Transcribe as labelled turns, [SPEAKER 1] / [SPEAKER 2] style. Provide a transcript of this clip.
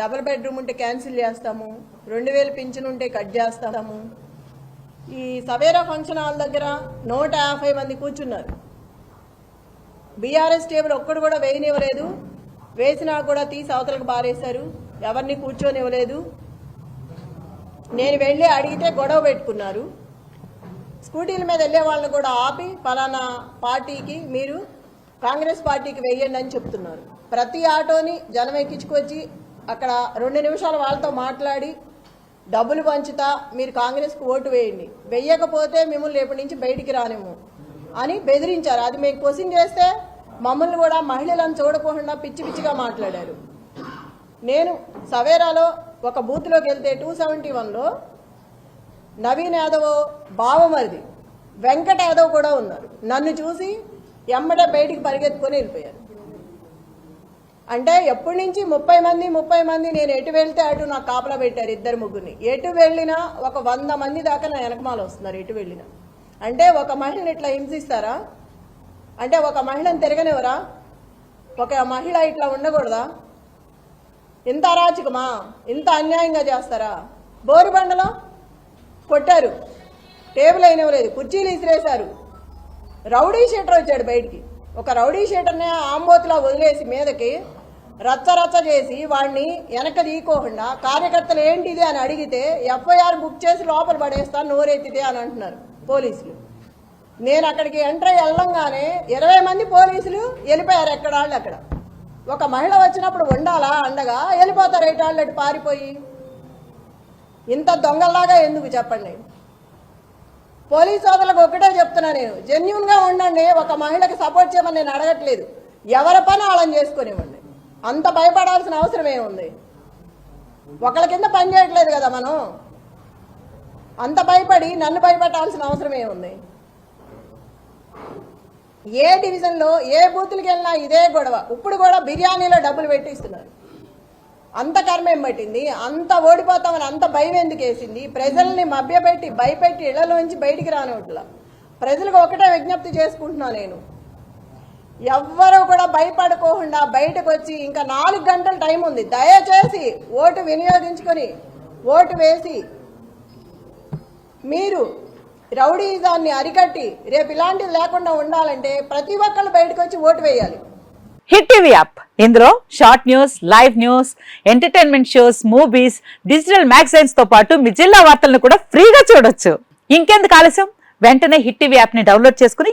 [SPEAKER 1] Double bedroom ఉంటే cancel చేస్తాము రెండు వేలు పింఛన్ ఉంటే కట్ చేస్తాము. ఈ సవేరా ఫంక్షన్ హాల్ దగ్గర నూట యాభై మంది కూర్చున్నారు. బీఆర్ఎస్ టేబుల్ ఒక్కడు కూడా వేయనివ్వలేదు. వేసినా కూడా తీసి అవతలకు బారేశారు ఎవరిని కూర్చొనివ్వలేదు. నేను వెళ్ళి అడిగితే గొడవ పెట్టుకున్నారు. స్కూటీల మీద వెళ్ళే వాళ్ళని కూడా ఆపి ఫలానా పార్టీకి మీరు కాంగ్రెస్ పార్టీకి వేయండి అని చెప్తున్నారు. ప్రతి ఆటోని జనం ఎక్కించుకొచ్చి అక్కడ రెండు నిమిషాలు వాళ్ళతో మాట్లాడి డబ్బులు పంచుతా మీరు కాంగ్రెస్కి ఓటు వేయండి. వెయ్యకపోతే మిమ్మల్ని రేపటి నుంచి బయటికి రానేము అని బెదిరించారు. అది మేము క్వశ్చన్ చేస్తే మమ్మల్ని కూడా మహిళలను చూడకుండా పిచ్చి పిచ్చిగా మాట్లాడారు. నేను సవేరాలో ఒక బూత్లోకి వెళ్తే టూ సెవెంటీ వన్లో నవీన్ యాదవ్ బావమరిది వెంకట యాదవ్ కూడా ఉన్నారు. నన్ను చూసి ఎమ్మడే బయటికి పరిగెత్తుకొని వెళ్ళిపోయారు. అంటే ఎప్పటి నుంచి ముప్పై మంది ముప్పై మంది నేను ఎటు వెళ్తే అటు నాకు కాపలా పెట్టారు ఇద్దరు ముగ్గురిని. ఎటు వెళ్ళినా ఒక వంద మంది దాకా నా వెనకమాలు వస్తున్నారు ఎటు వెళ్ళినా. అంటే ఒక మహిళను ఇట్లా హింసిస్తారా? అంటే ఒక మహిళను తిరగనివరా ఒక మహిళ ఇట్లా ఉండకూడదా? ఇంత అరాచకమా? ఇంత అన్యాయంగా చేస్తారా? బోరుబండలో కొట్టారు. టేబుల్ అయినవలేదు కుర్చీలు ఇసిరేశారు. రౌడీ షీటర్ వచ్చాడు బయటికి. ఒక రౌడీ షీటర్ని ఆంబోతులా వదిలేసి మీదకి రచ్చ రచ్చ చేసి వాడిని వెనక తీయకోకుండా కార్యకర్తలు ఏంటిది? అని అడిగితే ఎఫ్ఐఆర్ బుక్ చేసి లోపల పడేస్తాను నోరెత్తితే అని అంటున్నారు పోలీసులు. నేను అక్కడికి ఎంటర్ వెళ్ళంగానే ఇరవై మంది పోలీసులు వెళ్ళిపోయారు ఎక్కడ వాళ్ళు అక్కడ. ఒక మహిళ వచ్చినప్పుడు ఉండాలా అండగా? వెళ్ళిపోతారు ఎటు అటు పారిపోయి? ఇంత దొంగల్లాగా ఎందుకు చెప్పండి? పోలీస్ సోదరులకు ఒకటే చెప్తున్నా నేను జెన్యున్గా ఉండండి ఒక మహిళకి సపోర్ట్ చేయమని నేను అడగట్లేదు. ఎవరి పని వాళ్ళని చేసుకునివ్వండి. అంత భయపడాల్సిన అవసరం ఏముంది? ఒకళ్ళ కింద పని చేయట్లేదు కదా మనం. అంత భయపడి నన్ను భయపెట్టాల్సిన అవసరం ఏముంది? ఏ డివిజన్లో ఏ బూతులకి వెళ్ళినా ఇదే గొడవ. ఇప్పుడు కూడా బిర్యానీలో డబ్బులు పెట్టిస్తున్నారు. అంత కర్మేం పట్టింది? అంత ఓడిపోతామని అంత భయం ఎందుకు వేసింది? ప్రజల్ని మభ్యపెట్టి భయపెట్టి ఇళ్ళలోంచి బయటికి రానివట్లా ప్రజలకు ఒకటే విజ్ఞప్తి చేసుకుంటున్నా నేను. ఎవ్వరూ కూడా భయపడుకోకుండా బయటకు వచ్చి ఇంకా నాలుగు గంటల టైం ఉంది. దయచేసి ఓటు వినియోగించుకొని ఓటు వేసి మీరు రౌడీజాన్ని అరికట్టి రేపు ఇలాంటివి లేకుండా ఉండాలంటే ప్రతి ఒక్కళ్ళు బయటకు వచ్చి ఓటు వేయాలి.
[SPEAKER 2] Hit TV app. ఇందులో short news live news entertainment shows movies digital మ్యాగజైన్స్తో పాటు మీ జిల్లా వార్తలను కూడా ఫ్రీగా చూడొచ్చు. ఇంకెందుకు ఆలస్యం? వెంటనే హిట్ టీవీ యాప్ని డౌన్లోడ్ చేసుకుని